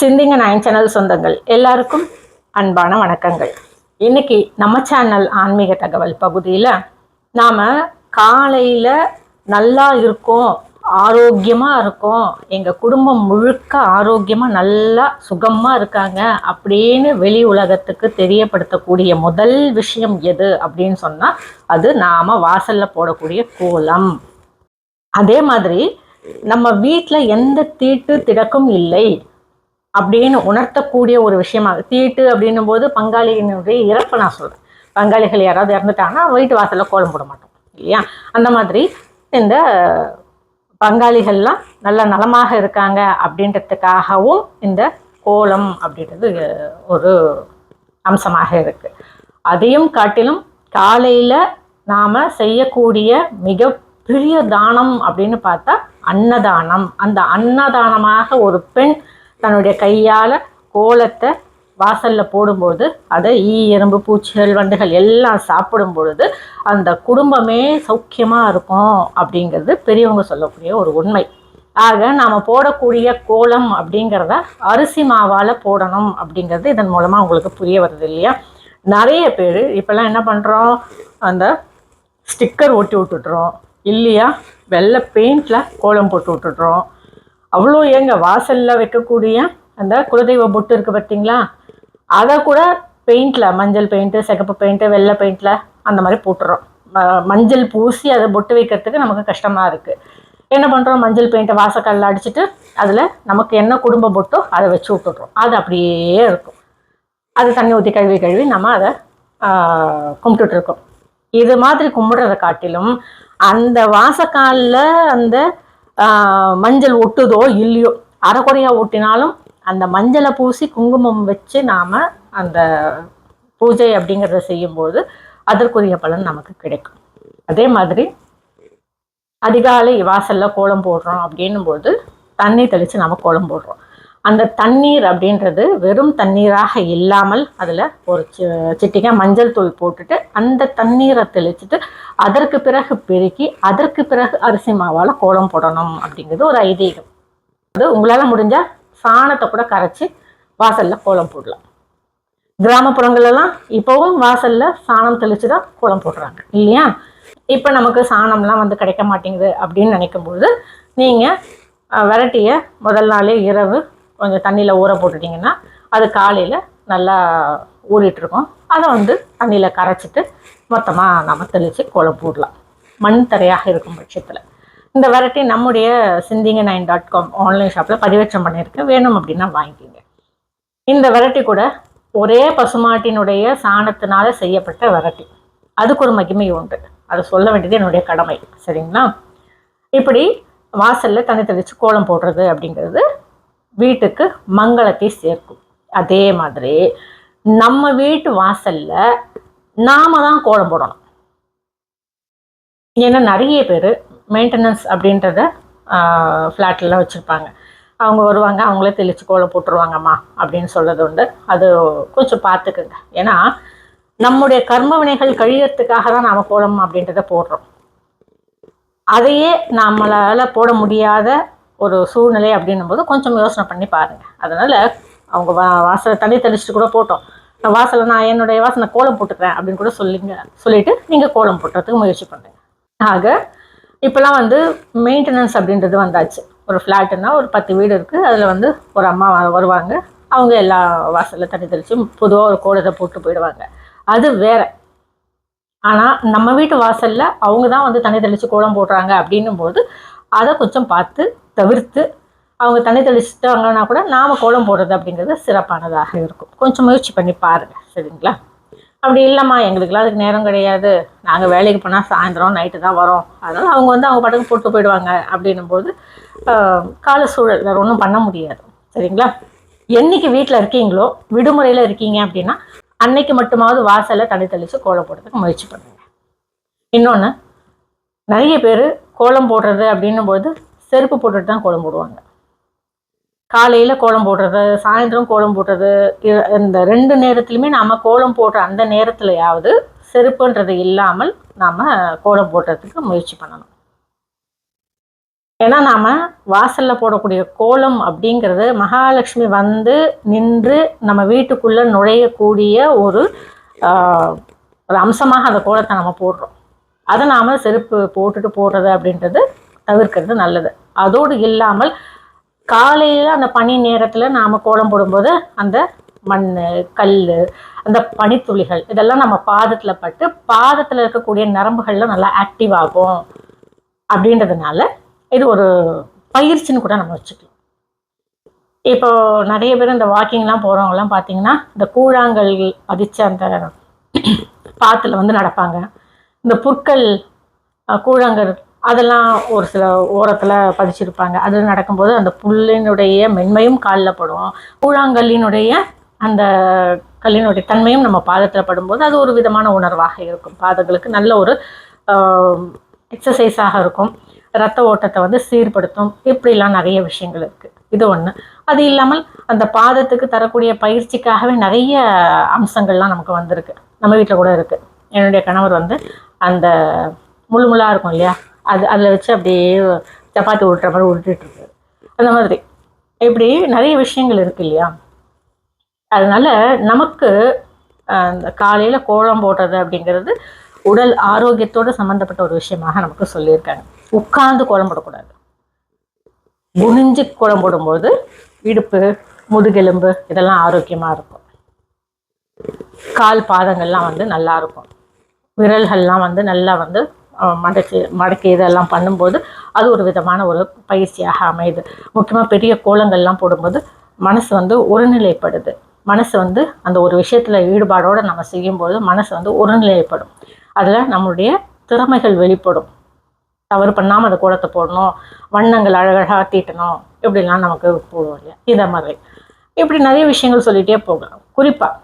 சிந்திங்க nine channel சொந்தங்கள். எல்லாருக்கும் அன்பான வணக்கங்கள். இன்னைக்கு நம்ம சேனல் ஆன்மீக தகவல் பகுதியில் நாம் காலையில் நல்லா இருக்கோம் ஆரோக்கியமாக இருக்கோம் எங்கள் குடும்பம் முழுக்க ஆரோக்கியமாக நல்லா சுகமாக இருக்காங்க அப்படின்னு வெளி உலகத்துக்கு தெரியப்படுத்தக்கூடிய முதல் விஷயம் எது அப்படின்னு சொன்னால் அது நாம் வாசலில் போடக்கூடிய கோலம். அதே மாதிரி நம்ம வீட்டில் எந்த தீட்டு திடக்கும் இல்லை. அப்படின்னு உணர்த்தக்கூடிய ஒரு விஷயமா தீட்டு அப்படின்னும் போது பங்காளியினுடைய இறப்பை நான் சொல்கிறேன் பங்காளிகள் யாராவது இறந்துட்டாங்கன்னா வீட்டு வாசலில் கோலம் போட மாட்டோம் இல்லையா? அந்த மாதிரி இந்த பங்காளிகள்லாம் நல்ல நலமாக இருக்காங்க அப்படின்றதுக்காகவும் இந்த கோலம் அப்படின்றது ஒரு அம்சமாக இருக்குது அதையும் காட்டிலும் காலையில் நாம் செய்யக்கூடிய மிக பெரிய தானம் அப்படின்னு பார்த்தா அன்னதானம். அந்த அன்னதானமாக ஒரு பெண் தன்னுடைய கையால் கோலத்தை வாசலில் போடும்போது அதை ஈ எறும்பு பூச்சிகள் வண்டுகள் எல்லாம் சாப்பிடும் பொழுது அந்த குடும்பமே சௌக்கியமாக இருக்கும் அப்படிங்கிறது பெரியவங்க சொல்லக்கூடிய ஒரு உண்மை. ஆக நாம் போடக்கூடிய கோலம் அப்படிங்கிறத அரிசி மாவால் போடணும் அப்படிங்கிறது இதன் மூலமாக உங்களுக்கு புரிய வருது இல்லையா? நிறைய பேர் இப்போல்லாம் என்ன பண்ணுறோம் அந்த ஸ்டிக்கர் ஒட்டி விட்டுட்றோம். இல்லையா? வெள்ளை பெயிண்டில் கோலம் போட்டு விட்டுட்றோம். அவ்வளோ ஏங்க வாசலில் வைக்கக்கூடிய அந்த குலதெய்வ பொட்டு இருக்குது பார்த்தீங்களா அதை கூட பெயிண்டில் மஞ்சள் பெயிண்ட்டு சிகப்பு பெயிண்ட்டு வெள்ளை பெயிண்டில் அந்த மாதிரி போட்டுறோம். மஞ்சள் பூசி அதை பொட்டு வைக்கிறதுக்கு நமக்கு கஷ்டமாக இருக்குது என்ன பண்ணுறோம் மஞ்சள் பெயிண்ட்டை வாசக்கல்ல அடிச்சுட்டு அதில் நமக்கு என்ன குடும்ப பொட்டோ அதை வச்சு விட்டுடுறோம். அது அப்படியே இருக்கும். அது தண்ணி ஊற்றி கழுவி கழுவி நம்ம அதை கும்பிட்டுட்ருக்கோம் இது மாதிரி கும்பிடுறத காட்டிலும் அந்த வாசக்காலில் அந்த மஞ்சள் ஒட்டுதோ இல்லையோ அரைக்குறையாக ஒட்டினாலும் அந்த மஞ்சளை பூசி குங்குமம் வச்சு நாம் அந்த பூஜை அப்படிங்கிறத செய்யும்போது அதற்குரிய பலன் நமக்கு கிடைக்கும். அதே மாதிரி அதிகாலை வாசலில் கோலம் போடுறோம் அப்படின்னும் போது தண்ணி தெளித்து நம்ம கோலம் போடுறோம். அந்த தண்ணீர் அப்படின்றது வெறும் தண்ணீராக இல்லாமல் அதில் ஒரு சிட்டிக்காய் மஞ்சள் தூள் போட்டுட்டு அந்த தண்ணீரை தெளிச்சுட்டு அதற்கு பிறகு பெருக்கி அதற்கு பிறகு அரிசி மாவால் கோலம் போடணும் அப்படிங்கிறது ஒரு ஐதீகம். அது உங்களால் முடிஞ்சால் சாணத்தை கூட கரைச்சி வாசலில் கோலம் போடலாம். கிராமப்புறங்களெல்லாம் இப்போவும் வாசலில் சாணம் தெளித்து தான் கோலம் போடுறாங்க. இல்லையா? இப்போ நமக்கு சாணம்லாம் வந்து கிடைக்க மாட்டேங்குது அப்படின்னு நினைக்கும்போது நீங்கள் வெரைட்டியை முதல் நாளே இரவு கொஞ்சம் தண்ணியில் ஊற போட்டுட்டிங்கன்னா அது காலையில் நல்லா ஊறிட்டுருக்கோம். அதை வந்து தண்ணியில் கரைச்சிட்டு மொத்தமாக நம்ம தெளித்து கோலம் போடலாம். மண் தரையாக இருக்கும் பட்சத்தில். இந்த வெரைட்டி நம்முடைய சிந்திங்க நைன் டாட் காம் ஆன்லைன் ஷாப்பில் பதிவேற்றம் பண்ணியிருக்கேன் வேணும் அப்படின்னா வாங்கிக்கிங்க. இந்த வெரைட்டி கூட ஒரே பசுமாட்டினுடைய சாணத்தினால செய்யப்பட்ட வெரைட்டி. அதுக்கு ஒரு மகிமை உண்டு. அதை சொல்ல வேண்டியது என்னுடைய கடமை. சரிங்களா? இப்படி வாசலில் தண்ணி தெளித்து கோலம் போடுறது அப்படிங்கிறது வீட்டுக்கு மங்களத்தை சேர்க்கும். அதே மாதிரி நம்ம வீட்டு வாசல்ல நாம தான் கோலம் போடணும். ஏன்னா நிறைய பேர் மெயின்டெனன்ஸ் அப்படின்றத ஃப்ளாட்லாம் வச்சுருப்பாங்க. அவங்க வருவாங்க அவங்களே தெளித்து கோலம் போட்டுருவாங்கம்மா அப்படின்னு சொல்கிறது உண்டு. அது கொஞ்சம் பார்த்துக்குங்க. ஏன்னா நம்முடைய கர்ம வினைகள் கழியறதுக்காக தான் நாம் கோலம் அப்படின்றத போடுறோம். அதையே நம்மளால் போட முடியாத ஒரு சூழ்நிலை அப்படின்னும் போது கொஞ்சம் யோசனை பண்ணி பாருங்கள் அதனால் அவங்க வா வாசலை தண்ணி தெளிச்சுட்டு கூட போட்டோம். நான் வாசலை நான் என்னுடைய வாசனை கோலம் போட்டுக்கிறேன் அப்படின்னு கூட சொல்லிங்க சொல்லிவிட்டு நீங்கள் கோலம் போட்டுறதுக்கு முயற்சி பண்ணுங்க. ஆக இப்போலாம் வந்து மெயின்டெனன்ஸ் அப்படின்றது வந்தாச்சு. ஒரு ஃப்ளாட்டுன்னா ஒரு பத்து வீடு இருக்குது அதில் வந்து ஒரு அம்மா வருவாங்க. அவங்க எல்லா வாசலில் தண்ணி தெளித்து பொதுவாக ஒரு கோலத்தை போட்டு போயிடுவாங்க. அது வேற. ஆனால் நம்ம வீட்டு வாசலில் அவங்க தான் வந்து தண்ணி தெளித்து கோலம் போடுறாங்க அப்படின்னும் போது அதை கொஞ்சம் பார்த்து தவிர்த்து அவங்க தண்ணி தெளிச்சிட்டாங்கன்னா கூட நாம் கோலம் போடுறது அப்படிங்கிறது சிறப்பானதாக இருக்கும். கொஞ்சம் முயற்சி பண்ணி பாருங்கள் சரிங்களா? அப்படி இல்லைம்மா எங்களுக்குலாம் அதுக்கு நேரம் கிடையாது. நாங்கள் வேலைக்கு போனால் சாயந்தரம் நைட்டு தான் வரோம். அதனால் அவங்க வந்து அவங்க படகு போட்டு போயிடுவாங்க அப்படின்னும்போது கால சூழல் வேறு ஒன்றும் பண்ண முடியாது சரிங்களா? என்னைக்கு வீட்டில் இருக்கீங்களோ விடுமுறையில் இருக்கீங்க அப்படின்னா அன்னைக்கு மட்டுமாவது வாசலில் தண்ணி தெளித்து கோலம் போடுறதுக்கு முயற்சி பண்ணுங்கள் இன்னொன்று நிறைய பேர் கோலம் போடுறது அப்படின்னும் போது செருப்பு போட்டுட்டு தான் கோலம் போடுவாங்க. காலையில் கோலம் போடுறது சாயந்தரம் கோலம் போடுறது இந்த ரெண்டு நேரத்துலையுமே நாம் கோலம் போடுற அந்த நேரத்துலையாவது செருப்புன்றது இல்லாமல் நாம் கோலம் போடுறதுக்கு முயற்சி பண்ணணும். ஏன்னா நாம் வாசலில் போடக்கூடிய கோலம் அப்படிங்கிறது மகாலட்சுமி வந்து நின்று நம்ம வீட்டுக்குள்ளே நுழையக்கூடிய ஒரு ஒரு அம்சமாக அந்த கோலத்தை நம்ம போடுறோம். அதை நாம் செருப்பு போட்டுட்டு போடுறது அப்படின்றது தவிர்க்கிறது நல்லது. அதோடு இல்லாமல் காலையில் அந்த பனி நேரத்தில் நாம் கோலம் போடும்போது அந்த மண் கல் அந்த பனித்துளிகள் இதெல்லாம் நம்ம பாதத்தில் பட்டு பாதத்தில் இருக்கக்கூடிய நரம்புகள்லாம் நல்லா ஆக்டிவ் ஆகும் அப்படின்றதுனால இது ஒரு பயிற்சின்னு கூட நம்ம வச்சுக்கலாம். இப்போ நிறைய பேர் இந்த வாக்கிங்லாம் போகிறவங்கலாம் பார்த்தீங்கன்னா இந்த கூழாங்கல் பதிச்ச அந்த பாத்தில் வந்து நடப்பாங்க. இந்த புற்கள் கூழாங்கல் அதெல்லாம் ஒரு சில ஓரத்தில் பதிச்சிருப்பாங்க. அது நடக்கும்போது அந்த புல்லினுடைய மென்மையும் காலில் படும். கூழாங்கல்லினுடைய அந்த கல்லினுடைய தன்மையும் நம்ம பாதத்தில் படும்போது அது ஒரு விதமான உணர்வாக இருக்கும். பாதங்களுக்கு நல்ல ஒரு எக்ஸசைஸாக இருக்கும். ரத்த ஓட்டத்தை வந்து சீர்படுத்தும். இப்படிலாம் நிறைய விஷயங்கள் இருக்குது இது ஒன்று அது இல்லாமல் அந்த பாதத்துக்கு தரக்கூடிய பயிற்சிக்காகவே நிறைய அம்சங்கள்லாம் நமக்கு வந்திருக்கு. நம்ம வீட்டில் கூட இருக்குது என்னுடைய கணவர் வந்து அந்த முள் முள்ளாக இருக்கும் இல்லையா? அது அதில் வச்சு அப்படியே சப்பாத்தி உருட்டுற மாதிரி உருட்டிட்டு அந்த மாதிரி. இப்படி நிறைய விஷயங்கள் இருக்கு இல்லையா? அதனால நமக்கு அந்த காலையில் கோலம் போடுறது அப்படிங்கிறது உடல் ஆரோக்கியத்தோடு சம்மந்தப்பட்ட ஒரு விஷயமாக நமக்கு சொல்லியிருக்காங்க. உட்கார்ந்து கோலம் போடக்கூடாது. குனிஞ்சு கோலம் போடும்போது இடுப்பு முதுகெலும்பு இதெல்லாம் ஆரோக்கியமாக இருக்கும். கால் பாதங்கள்லாம் வந்து நல்லா இருக்கும். விரல்கள்லாம் வந்து நல்லா வந்து மடக்கு மடக்கி மடக்கி இதெல்லாம் பண்ணும்போது அது ஒரு விதமான ஒரு பயிற்சியாக அமையுது. முக்கியமாக பெரிய கோலங்கள்லாம் போடும்போது மனசு வந்து ஒருநிலைப்படுது. மனசு வந்து அந்த ஒரு விஷயத்தில் ஈடுபாடோடு நம்ம செய்யும்போது மனசு வந்து ஒருநிலைப்படும். அதில் நம்மளுடைய திறமைகள் வெளிப்படும். தவறு பண்ணாமல் அந்த கோலத்தை போடணும் வண்ணங்கள் அழகழகாக தீட்டணும் இப்படிலாம் நமக்கு போடுவோம் இல்லையா? இதை மாதிரி. இப்படி நிறைய விஷயங்கள் சொல்லிகிட்டே போகலாம். குறிப்பாக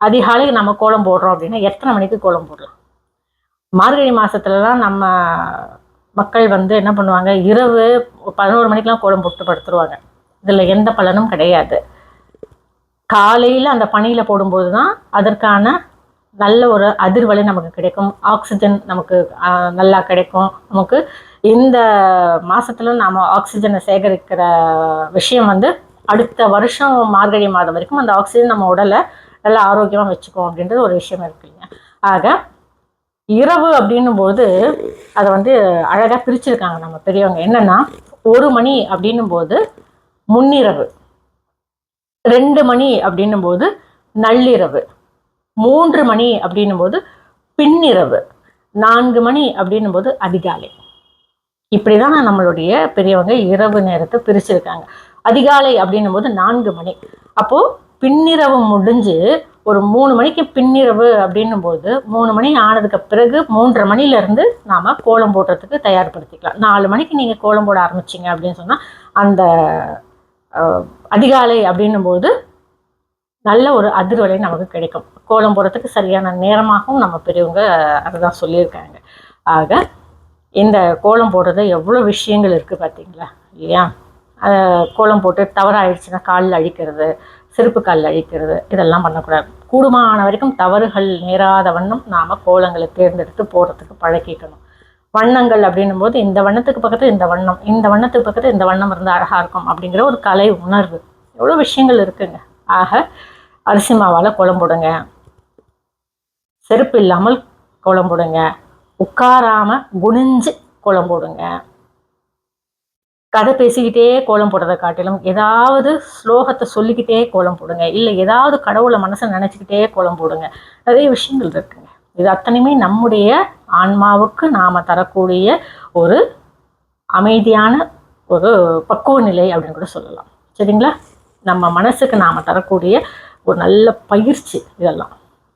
அதிகாலை நம்ம கோலம் போடுறோம் அப்படின்னா எத்தனை மணிக்கு கோலம் போடலாம் மார்கழி மாதத்துலலாம் நம்ம மக்கள் வந்து என்ன பண்ணுவாங்க? இரவு பதினோரு மணிக்கெலாம் கோலம் போட்டு படுத்துருவாங்க. இதில் எந்த பலனும் கிடையாது. காலையில் அந்த பனியில் போடும்போது தான் அதற்கான நல்ல ஒரு அதிர்வலை நமக்கு கிடைக்கும். ஆக்சிஜன் நமக்கு நல்லா கிடைக்கும். நமக்கு இந்த மாதத்தில் நாம் ஆக்சிஜனை சேகரிக்கிற விஷயம் வந்து அடுத்த வருஷம் மார்கழி மாதம் வரைக்கும் அந்த ஆக்சிஜன் நம்ம உடலை நல்லா ஆரோக்கியமாக வச்சுக்கும் அப்படின்றது ஒரு விஷயம் இருக்கு இல்லையா ஆக இரவு அப்படின்னும் போது அதை வந்து அழகாக பிரிச்சிருக்காங்க நம்ம பெரியவங்க. என்னன்னா ஒரு மணி அப்படின்னும் போது முன்னிரவு. ரெண்டு மணி அப்படின்னும் போது நள்ளிரவு. மூன்று மணி அப்படின்னும் போது பின்னிரவு. நான்கு மணி அப்படின்னும் போது அதிகாலை. இப்படி தான் நம்மளுடைய பெரியவங்க இரவு நேரத்தை பிரிச்சிருக்காங்க. அதிகாலை அப்படின்னும் போது நான்கு மணி. அப்போது பின்னிரவு முடிஞ்சு ஒரு மூணு மணிக்கு பின்னிரவு அப்படின்னும் போது மூணு மணி ஆனதுக்கு பிறகு மூன்றரை மணிலேருந்து நாம் கோலம் போடுறதுக்கு தயார்படுத்திக்கலாம். நாலு மணிக்கு நீங்கள் கோலம் போட ஆரம்பிச்சிங்க அப்படின்னு சொன்னால் அந்த அதிகாலை அப்படின்னும் போது நல்ல ஒரு அதிர்வலை நமக்கு கிடைக்கும். கோலம் போடுறதுக்கு சரியான நேரமாகவும் நம்ம பெரியவங்க அதை தான் சொல்லியிருக்காங்க. ஆக இந்த கோலம் போடுறது எவ்வளோ விஷயங்கள் இருக்குது பார்த்தீங்களா இல்லையா? கோலம் போட்டு தவறாயிடுச்சுன்னா காலில் அழிக்கிறது செருப்பு காலில் அழிக்கிறது இதெல்லாம் பண்ணக்கூடாது. கூடுமான வரைக்கும் தவறுகள் நேராத வண்ணம் நாம் கோலங்களை தேர்ந்தெடுத்து போடுறதுக்கு பழக்கிக்கணும் வண்ணங்கள் அப்படின்னும் போது இந்த வண்ணத்துக்கு பக்கத்தில் இந்த வண்ணம் இந்த வண்ணத்துக்கு பக்கத்தில் இந்த வண்ணம் இருந்தால் அழகாக இருக்கும் அப்படிங்கிற ஒரு கலை உணர்வு. எவ்வளோ விஷயங்கள் இருக்குங்க. ஆக அரிசி மாவால் குழம்புடுங்க செருப்பு இல்லாமல் குழம்புடுங்க உட்காராமல் குனிஞ்சு குழம்புடுங்க கதை பேசிக்கிட்டே கோலம் போடுறதை காட்டிலும் ஏதாவது ஸ்லோகத்தை சொல்லிக்கிட்டே கோலம் போடுங்க. இல்லை ஏதாவது கடவுளை மனசை நினச்சிக்கிட்டே கோலம் போடுங்க. நிறைய விஷயங்கள் இருக்குங்க. இது அத்தனையுமே நம்முடைய ஆன்மாவுக்கு நாம் தரக்கூடிய ஒரு அமைதியான ஒரு பக்குவ நிலை அப்படின்னு கூட சொல்லலாம். சரிங்களா? நம்ம மனசுக்கு நாம் தரக்கூடிய ஒரு நல்ல பயிற்சி இதெல்லாம்.